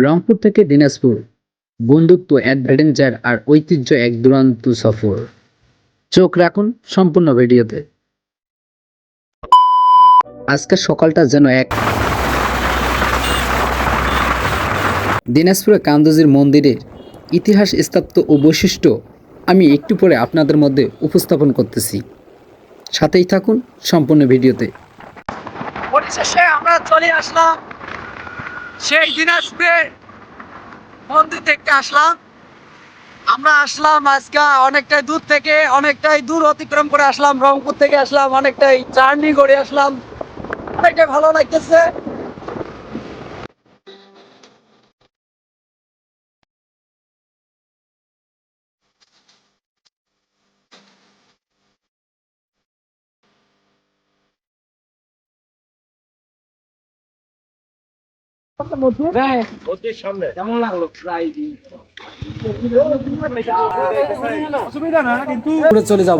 রংপুর থেকে দিনাজপুর, বন্ধুত্ব অ্যাডভেঞ্চার আর ঐতিহ্য এক দুরন্ত সফর। চোখ রাখুন সম্পূর্ণ ভিডিওতে। আজকের সকালটা যেন এক দিনাজপুরে কান্দজির মন্দিরের ইতিহাস স্থাপত্য ও বৈশিষ্ট্য আমি একটু পরে আপনাদের মধ্যে উপস্থাপন করতেছি। সাথেই থাকুন সম্পূর্ণ ভিডিওতে। আমরা চলে আসলাম সেই দিনাজপুরে মন্দির থেকে আসলাম। আমরা আসলাম আজকে অনেকটাই দূর থেকে, অনেকটাই দূর অতিক্রম করে আসলাম, রংপুর থেকে আসলাম, অনেকটাই জার্নি করে আসলাম। অনেকটাই ভালো লাগতেছে। কেমন লাগল চলে যাব।